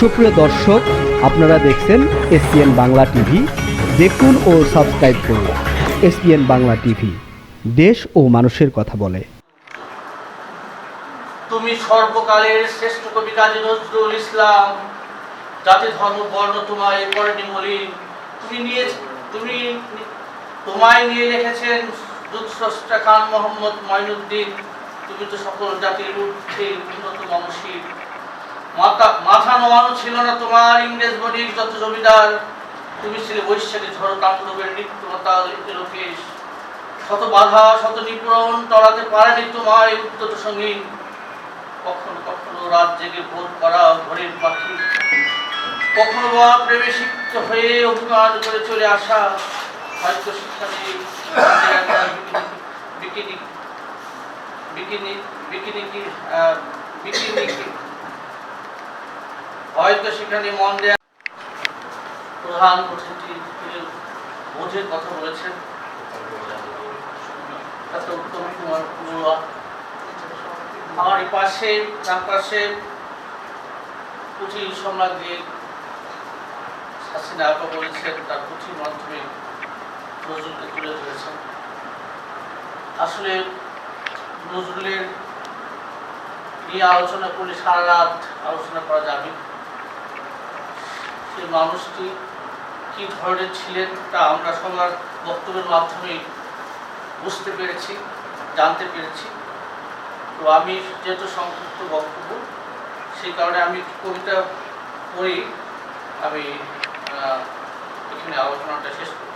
সুপ্রিয় দর্শক, আপনারা দেখছেন এসপিএন বাংলা টিভি। দেখুন ও সাবস্ক্রাইব করুন এসপিএন বাংলা টিভি। দেশ ও মানুষের কথা বলে। তুমি সর্বকালের শ্রেষ্ঠ কবি কাজী নজরুল ইসলাম, জাতি, ধর্ম, বর্ণ তোমায় করেনি মলিন। তুমি নিয়ে, তুমি তোমায় নিয়ে লিখেছেন দুঃস্রষ্টা খান মোহাম্মদ মঈনুদ্দিন তুমি তো সকল জাতির ঊর্ধ্বে উন্নত মমশীল মাথা নোয়ানো ছিল না তোমার ইংরেজ বণিক, যত জমিদার। তুমি ছিলে বৈশাখী ঝড় তাণ্ডবের নিত্যতা লোকেশ। শত বাধা, শত নিপূরণ টলাতে পারেনি তোমায় উদ্যত সঙ্গীন। কখনো কখনো রাত জেগে ভোর করা ভোরের পাখি। কখনো বা প্রেমে সিক্ত হয়ে অভিমান করে চলে আসা। হয়তো সেখানে বিকিনি বিকিনি বিকিনি কি? বিকিনি কি? হয়তো সেখানে মন দেয়া প্রধান অতিথি বোঝের কথা বলেছেন। উত্তম কুমার বড়ুয়া আমার পাশে, ডান পাশে পুঁথি সম্রাজ্ঞী হাসিনা আপা বলেছেন, তার পুঁথির মাধ্যমে নজরুলকে তুলে ধরেছেন। আসলে নজরুলের নিয়ে আলোচনা করলে সারা রাত আলোচনা করা যাবে। সেই মানুষটি কি ধরনের ছিলেন তা আমরা সবার বক্তব্যের মাধ্যমে বুঝতে পেরেছি, জানতে পেরেছি। তো আমি যেহেতু সংক্ষিপ্ত বক্তব্য, সেই কারণে আমি কবিতা পড়ে। আমি এখানে আলোচনাটা শেষ করছি